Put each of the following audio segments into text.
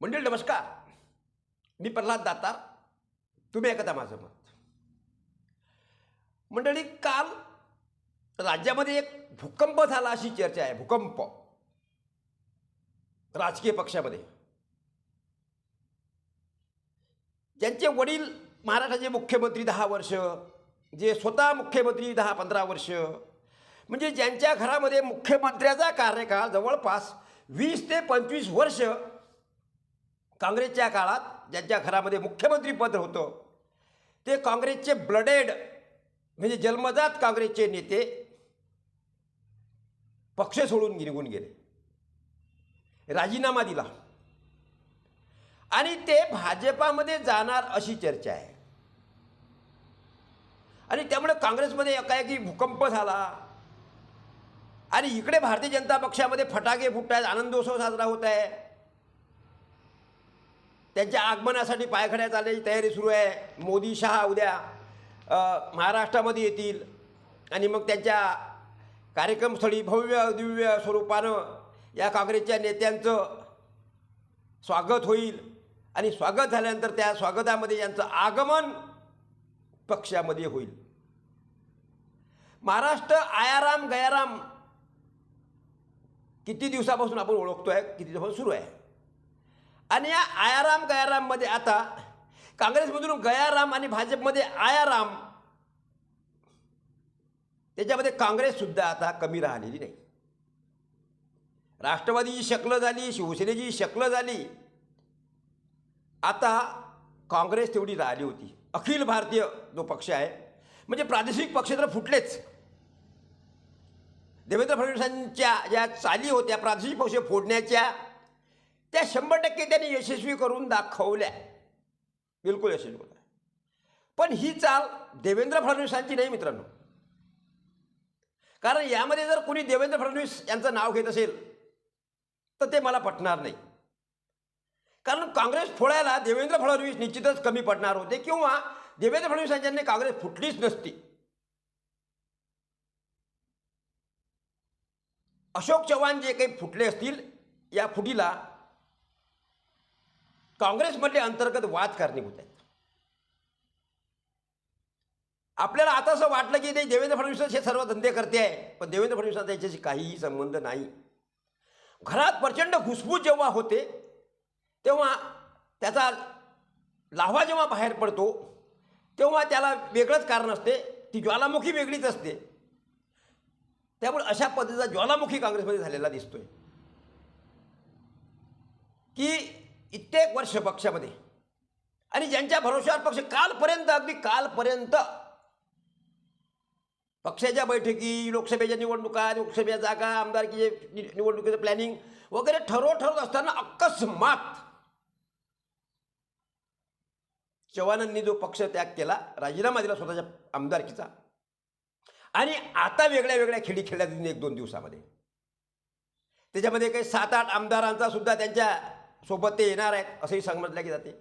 मंडळी नमस्कार. मी प्रल्हाद दातार. तुम्ही ऐकता माझं मत. मंडळी काल राज्यामध्ये एक भूकंप झाला अशी चर्चा आहे. भूकंप. राजकीय पक्षामध्ये. ज्यांचे वडील महाराष्ट्राचे मुख्यमंत्री दहा वर्ष जे स्वतः मुख्यमंत्री दहा पंधरा वर्ष म्हणजे ज्यांच्या घरामध्ये मुख्यमंत्र्याचा कार्यकाळ जवळपास वीस ते पंचवीस वर्ष काँग्रेसच्या काळात ज्यांच्या घरामध्ये मुख्यमंत्रीपद होतं ते काँग्रेसचे ब्लडेड म्हणजे जन्मजात काँग्रेसचे नेते पक्ष सोडून निघून गेले. राजीनामा दिला. आणि ते भाजपामध्ये जाणार अशी चर्चा आहे. आणि त्यामुळे काँग्रेसमध्ये एकाएकी भूकंप झाला. आणि इकडे भारतीय जनता पक्षामध्ये फटाके फुटत आहेत आनंदोत्सव साजरा होत आहे. त्यांच्या आगमनासाठी पायखड्या चालण्याची तयारी सुरू आहे. मोदी शहा उद्या महाराष्ट्रामध्ये येतील. आणि मग त्यांच्या कार्यक्रमस्थळी भव्य दिव्य स्वरूपानं या काँग्रेसच्या नेत्यांचं स्वागत होईल. आणि स्वागत झाल्यानंतर त्या स्वागतामध्ये यांचं आगमन पक्षामध्ये होईल. महाराष्ट्र आयाराम गयाराम किती दिवसापासून आपण ओळखतो आहे किती दिवसापासून सुरू आहे? आणि या आयाराम गयाराममध्ये आता काँग्रेसमधून गयाराम आणि भाजपमध्ये आयाराम त्याच्यामध्ये काँग्रेससुद्धा आता कमी राहिलेली नाही. राष्ट्रवादीची शकलं झाली शिवसेनेची शकलं झाली. आता काँग्रेस तेवढी राहिली होती. अखिल भारतीय जो पक्ष आहे म्हणजे प्रादेशिक पक्ष तर फुटलेच. देवेंद्र फडणवीसांच्या ज्या चाली होत्या प्रादेशिक पक्ष फोडण्याच्या त्या शंभर टक्के त्यांनी यशस्वी करून दाखवल्या. बिलकुल यशस्वी होत पण ही चाल देवेंद्र फडणवीसांची नाही मित्रांनो. कारण यामध्ये जर कोणी देवेंद्र फडणवीस यांचं नाव घेत असेल तर ते मला पटणार नाही. कारण काँग्रेस फोडायला देवेंद्र फडणवीस निश्चितच कमी पडणार होते किंवा देवेंद्र फडणवीस यांच्याने काँग्रेस फुटलीच नसती. अशोक चव्हाण जे काही फुटले असतील या फुटीला काँग्रेसमधले अंतर्गत वाद कारणीभूत आहेत. आपल्याला आता असं वाटलं की नाही देवेंद्र फडणवीसच हे सर्व धंदे करते आहे पण देवेंद्र फडणवीसांचा याच्याशी काहीही संबंध नाही. घरात प्रचंड घुसफूस जेव्हा होते तेव्हा त्याचा लाव्हा जेव्हा बाहेर पडतो तेव्हा त्याला वेगळंच कारण असते ती ज्वालामुखी वेगळीच असते. त्यामुळे अशा पद्धतीचा ज्वालामुखी काँग्रेसमध्ये झालेला दिसतोय. की कित्येक वर्ष पक्षामध्ये. आणि ज्यांच्या भरोश्यावर पक्ष कालपर्यंत अगदी कालपर्यंत पक्षाच्या बैठकी लोकसभेच्या निवडणुका लोकसभेच्या जागा आमदारकीचे निवडणुकीचं प्लॅनिंग वगैरे ठरवत ठरवत असताना अकस्मात चव्हाणांनी जो पक्ष त्याग केला राजीनामा दिला स्वतःच्या आमदारकीचा. आणि आता वेगळ्या वेगळ्या खेळी खेळल्या तिने एक दोन दिवसामध्ये. त्याच्यामध्ये काही सात आठ आमदारांचा सुद्धा त्यांच्या सोबत ते येणार आहेत असंही समजल्या की जाते.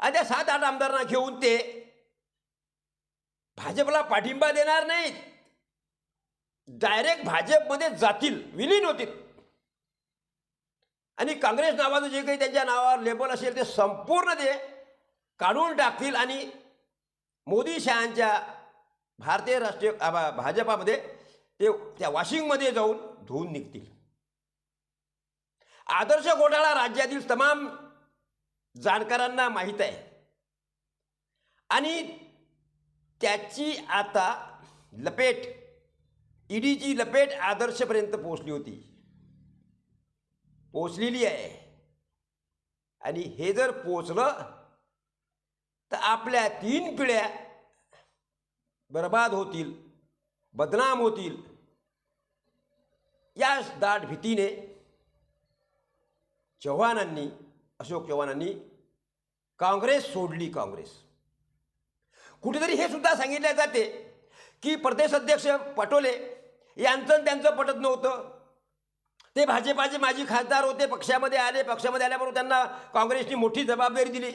आणि त्या सात आठ आमदारांना घेऊन ते भाजपला पाठिंबा देणार नाहीत. डायरेक्ट भाजपमध्ये जातील विलीन होतील. आणि काँग्रेस नावाचं जे काही त्यांच्या नावावर लेबल असेल ते संपूर्ण ते काढून टाकतील आणि मोदी शहांच्या भारतीय राष्ट्रीय भाजपामध्ये ते त्या वॉशिंगमध्ये जाऊन धुवून निघतील. आदर्श घोटाळा राज्यातील तमाम जाणकारांना माहीत आहे. आणि त्याची आता लपेट ईडीची लपेट आदर्शपर्यंत पोहोचली होती. पोचलेली आहे. आणि हे जर पोचलं तर आपल्या तीन पिढ्या बर्बाद होतील बदनाम होतील. या दाट भीतीने चव्हाणांनी अशोक चव्हाणांनी काँग्रेस सोडली काँग्रेस. कुठेतरी हे सुद्धा सांगितले जाते की प्रदेश अध्यक्ष पटोले यांचं त्यांचं पटत नव्हतं. ते भाजपाचे माजी खासदार होते पक्षामध्ये आले पक्षामध्ये आल्याबरोबर त्यांना काँग्रेसनी मोठी जबाबदारी दिली.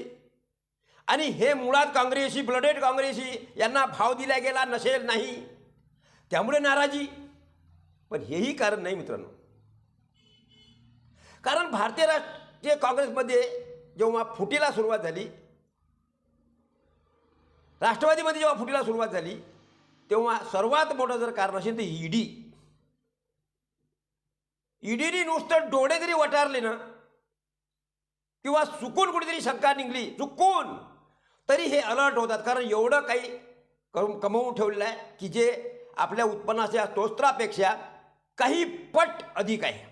आणि हे मुळात काँग्रेसी ब्लडेड काँग्रेसी यांना भाव दिला गेला नसेल नाही. त्यामुळे नाराजी. पण हेही कारण नाही मित्रांनो. कारण भारतीय राष्ट्रीय काँग्रेसमध्ये जेव्हा फुटीला सुरुवात झाली राष्ट्रवादीमध्ये जेव्हा फुटीला सुरुवात झाली तेव्हा सर्वात मोठं जर कारण असेल तर ईडी ईडीने नुसतं डोळे जरी वटारले ना किंवा चुकून कुठेतरी शंका निघली चुकून तरी हे अलर्ट होतात. कारण एवढं काही करून कमवून ठेवलेलं आहे की जे आपल्या उत्पन्नाच्या स्तोत्रापेक्षा काही पट अधिक आहे.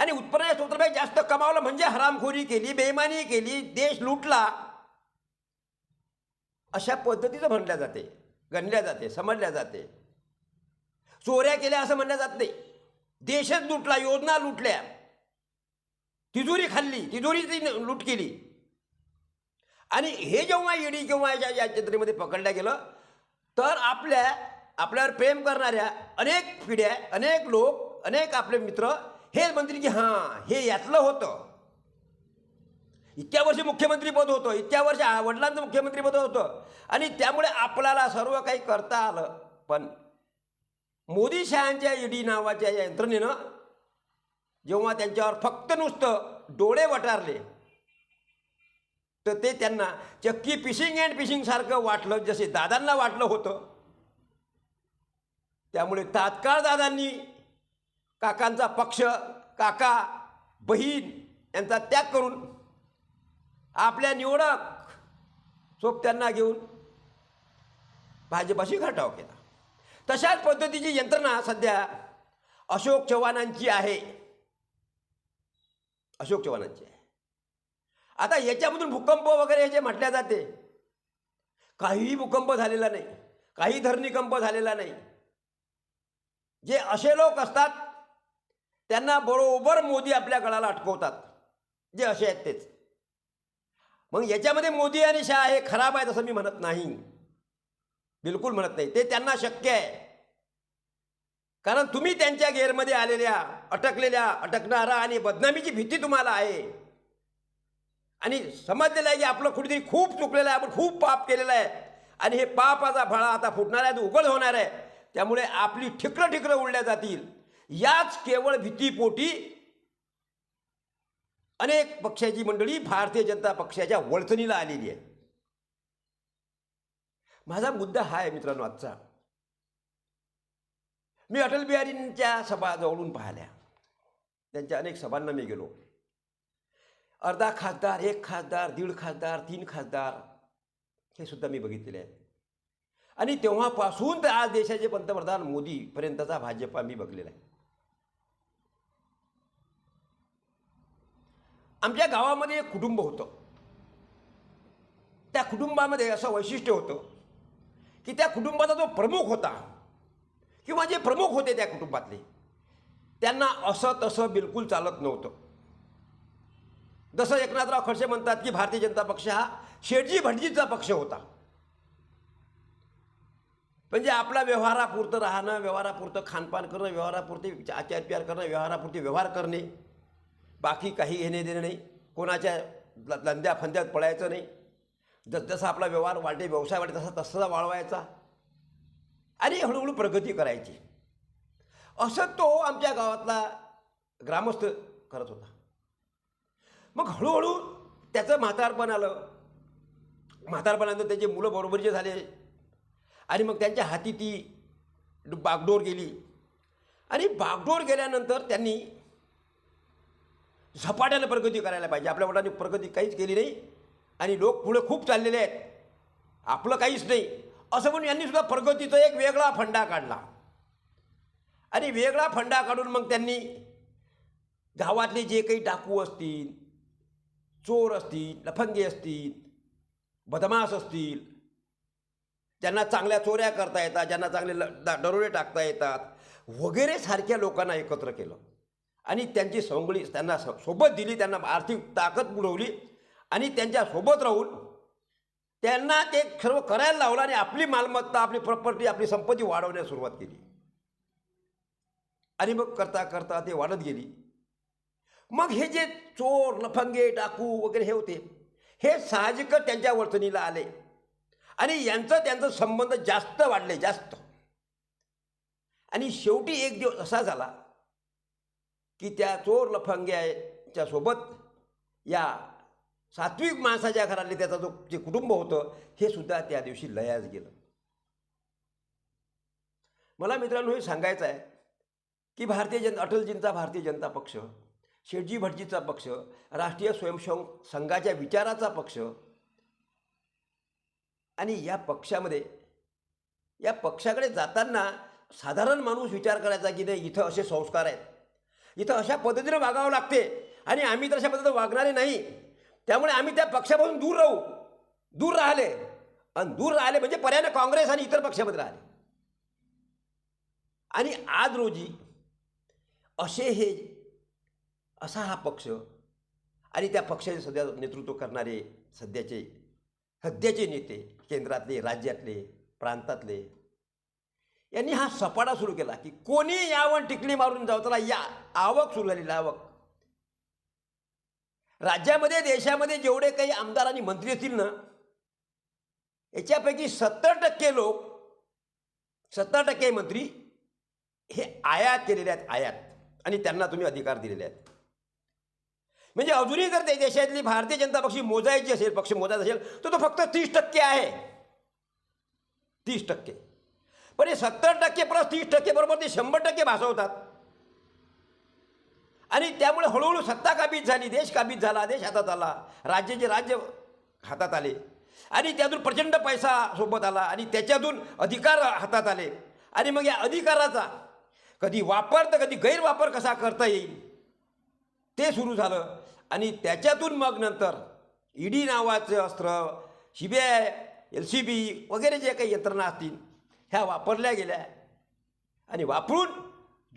आणि उत्पन्नाच्या स्तोत्रापेक्षा जास्त कमावलं म्हणजे हरामखोरी केली बेईमानी केली देश लुटला. अशा पद्धतीचं म्हणल्या जाते गणल्या जाते समजल्या जाते. चोऱ्या केल्या असं म्हणल्या जात नाही. देशच लुटला योजना लुटल्या. तिजोरी खाल्ली तिजोरी ती लूट केली. आणि हे जेव्हा ईडी किंवा या या चित्रेमध्ये पकडल्या गेलं तर आपल्या आपल्यावर प्रेम करणाऱ्या अनेक पिढ्या अनेक लोक अनेक आपले मित्र हे म्हणतील की हां हे यातलं होतं. इतक्या वर्षी मुख्यमंत्रीपद होतं इतक्या वर्ष आ- वडिलांचं मुख्यमंत्रीपद होतं. आणि त्यामुळे आपल्याला सर्व काही करता आलं. पण मोदी शहांच्या ईडी नावाच्या या यंत्रणेनं जेव्हा त्यांच्यावर फक्त नुसतं डोळे वटारले तर ते त्यांना चक्की फिशिंग अँड फिशिंग सारखं वाटलं जसे दादांना वाटलं होतं. त्यामुळे तात्काळ दादांनी काकांचा पक्ष काका बहीण यांचा त्याग करून आपल्या निवडक सोबत्यांना घेऊन भाजपाशी घटाव केला. तशाच पद्धतीची यंत्रणा सध्या अशोक चव्हाणांची आहे. अशोक चव्हाणांची आहे. आता याच्यामधून भूकंप वगैरे याचे म्हटल्या जाते काहीही भूकंप झालेला नाही काही धरणीकंप झालेला नाही. जे असे लोक असतात त्यांना बरोबर मोदी आपल्या गळाला अटकवतात. जे असे आहेत तेच. मग याच्यामध्ये मोदी आणि शाह हे खराब आहेत असं मी म्हणत नाही. बिलकुल म्हणत नाही. ते त्यांना शक्य आहे. कारण तुम्ही त्यांच्या गेअरमध्ये आलेल्या अटकलेल्या अटकणारा आणि बदनामीची भीती तुम्हाला आहे. आणि समजलेलं आहे की आपलं कुठेतरी खूप चुकलेलं आहे आपण खूप पाप केलेलं आहे. आणि हे पापाचा फळा आता फुटणार आहे उघड होणार आहे. त्यामुळे आपली ठिकरं ठिकरं उडल्या जातील. याच केवळ भीतीपोटी अनेक पक्षाची मंडळी भारतीय जनता पक्षाच्या वळचणीला आलेली आहे. माझा मुद्दा हा आहे मित्रांनो आजचा. मी अटल बिहारींच्या सभा जवळून पाहिल्या. त्यांच्या अनेक सभांना मी गेलो. अर्धा खासदार एक खासदार दीड खासदार तीन खासदार हे सुद्धा मी बघितलेले आहेत. आणि तेव्हापासून तर आज देशाचे पंतप्रधान मोदीपर्यंतचा भाजपा मी बघलेला आहे. आमच्या गावामध्ये एक कुटुंब होतं. त्या कुटुंबामध्ये असं वैशिष्ट्य होतं की त्या कुटुंबाचा जो प्रमुख होता किंवा जे प्रमुख होते त्या कुटुंबातले त्यांना असं तसं बिलकुल चालत नव्हतं. जसं एकनाथराव खडसे म्हणतात की भारतीय जनता पक्ष हा शेटजी भटजीचा पक्ष होता. म्हणजे आपला व्यवहारापुरतं राहणं व्यवहारापुरतं खानपान करणं व्यवहारापुरते आचार प्यार करणं व्यवहारापुरते व्यवहार करणे बाकी काही घेणे देणे नाही. कोणाच्या ल- लंद्या फंद्यात पडायचं नाही. जस जसा आपला व्यवहार वाढते व्यवसाय वाढते तसा तसा वाढवायचा. आणि हळूहळू प्रगती करायची. असं तो आमच्या गावातला ग्रामस्थ करत होता. मग हळूहळू त्याचं म्हातारपण आलं. म्हातारपणानंतर त्याचे मुलं बरोबरीचे झाले. आणि मग त्यांच्या हाती ती बागडोर गेली. आणि बागडोर गेल्यानंतर त्यांनी झपाट्यानं प्रगती करायला पाहिजे. आपल्या वडिलांनी प्रगती काहीच केली नाही आणि लोक पुढे खूप चाललेले आहेत. आपलं काहीच नाही. असं म्हणून यांनी सुद्धा प्रगतीचा एक वेगळा फंडा काढला. आणि वेगळा फंडा काढून मग त्यांनी गावातले जे काही डाकू असतील चोर असतील लफंगे असतील बदमाश असतील ज्यांना चांगल्या चोऱ्या करता येतात ज्यांना चांगले ल- दा- दरोडे टाकता येतात वगैरे सारख्या लोकांना एकत्र केलं. आणि त्यांची सवंगडी त्यांना स- सोबत दिली त्यांना आर्थिक ताकद पुरवली आणि त्यांच्यासोबत राहून त्यांना ते सर्व करायला लावलं आणि आपली मालमत्ता आपली प्रॉपर्टी आपली संपत्ती वाढवण्यास सुरुवात केली. आणि मग करता करता ते वाढत गेली. मग हे जे चोर लफंगे डाकू वगैरे हे होते हे साहजिकच त्यांच्या वर्तणीला आले. आणि यांचं त्यांचं संबंध जास्त वाढले जास्त. आणि शेवटी एक दिवस असा झाला की त्या चोर लफंग्याच्या सोबत या सात्विक माणसाच्या घरातले त्याचा जो जे कुटुंब होतं हे सुद्धा त्या दिवशी लयास गेलं. मला मित्रांनो हे सांगायचं आहे की भारतीय जन अटलजींचा भारतीय जनता पक्ष शेठजी भटजीचा पक्ष राष्ट्रीय स्वयंसेवक संघाच्या विचाराचा पक्ष आणि या पक्षामध्ये या पक्षाकडे जाताना साधारण माणूस विचार करायचा की नाही इथं असे संस्कार आहेत. इथं अशा पद्धतीनं वागावं लागते. आणि आम्ही तर अशा पद्धतीनं वागणारे नाही. त्यामुळे आम्ही त्या पक्षापासून दूर राहू. दूर राहिले. आणि दूर राहिले म्हणजे पर्यायाने काँग्रेस आणि इतर पक्षामध्ये राहिले. आणि आज रोजी असे हे असा हा पक्ष आणि त्या पक्षाचे सध्या नेतृत्व करणारे सध्याचे सध्याचे नेते केंद्रातले राज्यातले प्रांतातले यांनी हा सपाटा सुरू केला की कोणी यावर टिकली मारून जाऊ त्याला या आवक सुरू झालेली आवक. राज्यामध्ये देशामध्ये जेवढे काही आमदार आणि मंत्री असतील ना याच्यापैकी सत्तर टक्के लोक सत्तर टक्के मंत्री हे आयात केलेले आहेत आयात. आणि त्यांना तुम्ही अधिकार दिलेले आहेत. म्हणजे अजूनही जर ते देशातली भारतीय जनता पक्ष मोजायची असेल पक्ष मोजायचा असेल तर तो फक्त तीस टक्के आहे. तीस टक्के. पण हे सत्तर टक्के प्लस तीस टक्के बरोबर ते शंभर टक्के भासवतात. आणि त्यामुळे हळूहळू सत्ता काबीज झाली देश काबीज झाला देश हातात आला राज्याचे राज्य हातात आले. आणि त्यातून प्रचंड पैसा सोबत आला आणि त्याच्यातून अधिकार हातात आले. आणि मग या अधिकाराचा कधी वापर तर कधी गैरवापर कसा करता येईल ते सुरू झालं. आणि त्याच्यातून मग नंतर ईडी नावाचं अस्त्र C B I L C B वगैरे जे काही यंत्रणा असतील ह्या वापरल्या गेल्या. आणि वापरून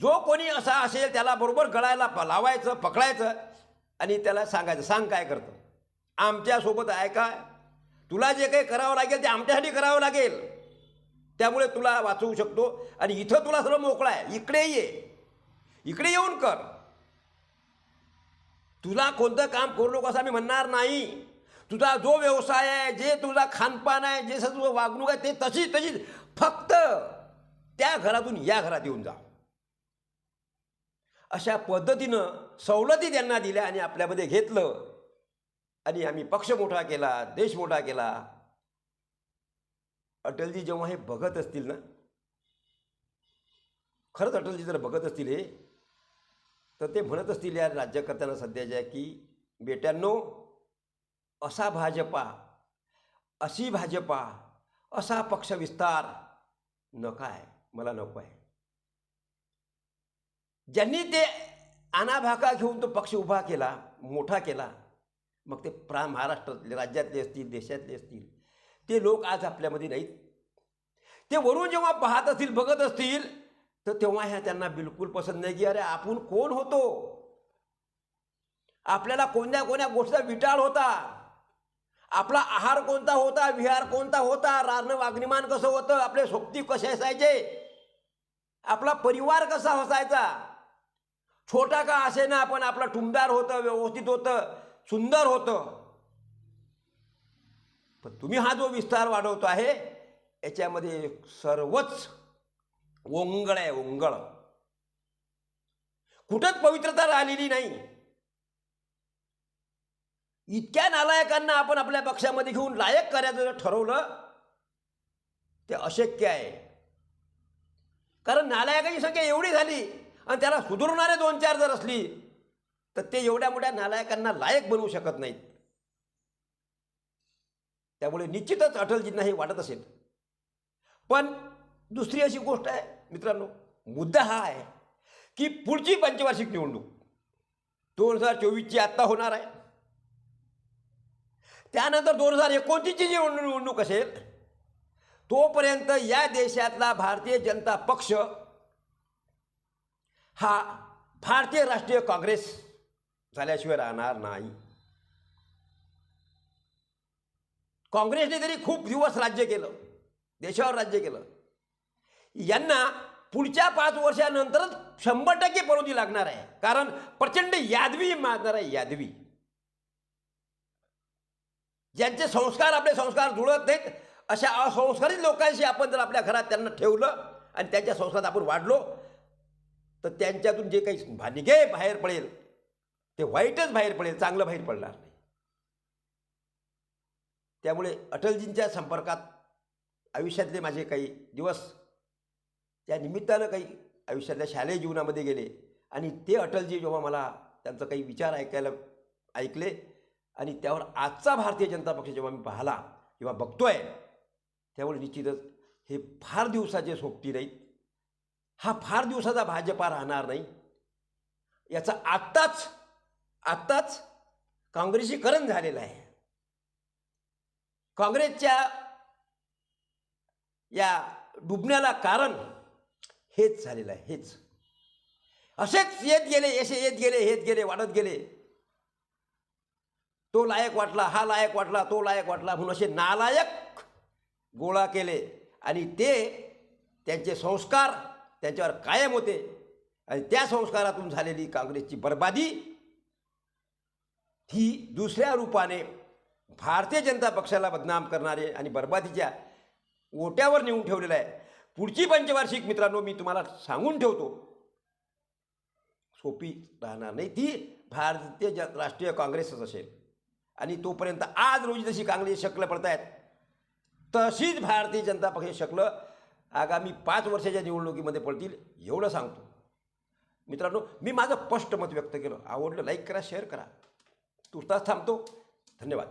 जो कोणी असा असेल त्याला बरोबर गळायला प- लावायचं पकडायचं आणि त्याला सांगायचं सांग काय करतं? आमच्यासोबत आहे का? तुला जे काही करावं लागेल ते आमच्यासाठी करावं लागेल. त्यामुळे तुला वाचवू शकतो आणि इथं तुला सर्व मोकळा आहे. इकडे ये. इकडे येऊन कर. तुला कोणतं काम करू नको असं आम्ही म्हणणार नाही. तुझा जो व्यवसाय आहे जे तुझा खानपान आहे जे तुझं वागणूक आहे ते तशीच तशीच. फक्त त्या घरातून या घरात येऊन जा. अशा पद्धतीनं सवलती त्यांना दिल्या आणि आपल्यामध्ये घेतलं. आणि आम्ही पक्ष मोठा केला देश मोठा केला. अटलजी जेव्हा हे बघत असतील ना खरंच अटलजी जर बघत असतील हे तर ते म्हणत असतील या राज्यकर्त्यांना सध्याच्या की बेट्यांनो असा भाजपा अशी भाजपा असा पक्ष विस्तार नका आहे मला नको आहे. ज्यांनी ते आणाभाका घेऊन तो पक्ष उभा केला मोठा केला मग ते प्रा महाराष्ट्रातले राज्यातले असतील देशातले असतील ते लोक आज आपल्यामध्ये नाहीत. ते वरून जेव्हा पाहत असतील बघत असतील तर तेव्हा ह्या त्यांना बिलकुल पसंत नाही की अरे आपण कोण होतो? आपल्याला कोणत्या कोण्या गोष्टीचा विटाळ होता. आपला आहार कोणता होता विहार कोणता होता राहणं वागणीमान कसं होतं आपले सोबती कसे असायचे? आपला परिवार कसा असायचा? छोटा का असे ना पण आपला टुमदार होतं व्यवस्थित होतं सुंदर होतं. पण तुम्ही हा जो विस्तार वाढवतो आहे याच्यामध्ये सर्वच ओंगळ आहे ओंगळ. कुठंच पवित्रता राहिलेली नाही. इतक्या नालायकांना आपण आपल्या पक्षामध्ये घेऊन लायक करायचं जर ठरवलं ते अशक्य आहे. कारण नालायकाची संख्या एवढी झाली आणि त्याला सुधारणारे दोन चार जर असली तर ते एवढ्या मोठ्या नालायकांना लायक बनवू शकत नाहीत. त्यामुळे निश्चितच अटलजींना हे वाटत असेल. पण दुसरी अशी गोष्ट आहे मित्रांनो मुद्दा हा आहे की पुढची पंचवार्षिक निवडणूक दोन हजार चोवीसची आत्ता होणार आहे. त्यानंतर दोन हजार एकोणतीसची जी निवडणूक असेल तोपर्यंत या देशातला भारतीय जनता पक्ष हा भारतीय राष्ट्रीय काँग्रेस झाल्याशिवाय राहणार नाही. काँग्रेसने तरी खूप दिवस राज्य केलं देशावर राज्य केलं. यांना पुढच्या पाच वर्षानंतरच शंभर टक्के परोधी लागणार आहे. कारण प्रचंड यादवी मागणार आहे यादवी. ज्यांचे संस्कार आपले संस्कार जुळत नाहीत अशा असंस्कारित लोकांशी आपण जर आपल्या घरात त्यांना ठेवलं आणि त्यांच्या संस्कारात आपण वाढलो तर त्यांच्यातून जे काही भानिगे बाहेर पडेल ते वाईटच बाहेर पडेल चांगलं बाहेर पडणार नाही. त्यामुळे अटलजींच्या संपर्कात आयुष्यातले माझे काही दिवस त्या निमित्तानं काही आयुष्यातल्या शालेय जीवनामध्ये गेले आणि ते अटलजी जेव्हा मला त्यांचं काही विचार ऐकायला ऐकले आणि त्यावर आजचा भारतीय जनता पक्ष जेव्हा मी पाहिला किंवा बघतोय त्यामुळे निश्चितच हे फार दिवसाचे सोबती नाहीत. हा फार दिवसाचा भाजपा राहणार नाही. याचा आत्ताच आत्ताच काँग्रेसीकरण झालेलं आहे. काँग्रेसच्या या डुबण्याला कारण हेच झालेलं आहे हेच. असेच येत गेले असे येत गेले येत गेले वाढत गेले. तो लायक वाटला हा लायक वाटला तो लायक वाटला म्हणून असे नालायक गोळा केले. आणि ते त्यांचे संस्कार त्यांच्यावर कायम होते. आणि त्या संस्कारातून झालेली काँग्रेसची बर्बादी ही दुसऱ्या रूपाने भारतीय जनता पक्षाला बदनाम करणारे आणि बर्बादीच्या ओट्यावर नेऊन ठेवलेलं आहे. पुढची पंचवार्षिक मित्रांनो मी तुम्हाला सांगून ठेवतो. सोपी राहणार नाही ती भारतीय ज राष्ट्रीय काँग्रेसच असेल. आणि तोपर्यंत आज रोजी जशी काँग्रेस शकलं पडत आहेत तशीच भारतीय जनता पक्ष शकलं. आगामी पाच वर्षाच्या निवडणुकीमध्ये पडतील एवढं सांगतो. मित्रांनो मी माझं स्पष्ट मत व्यक्त केलं. आवडलं लाईक करा शेअर करा. तुर्तास थांबतो. धन्यवाद.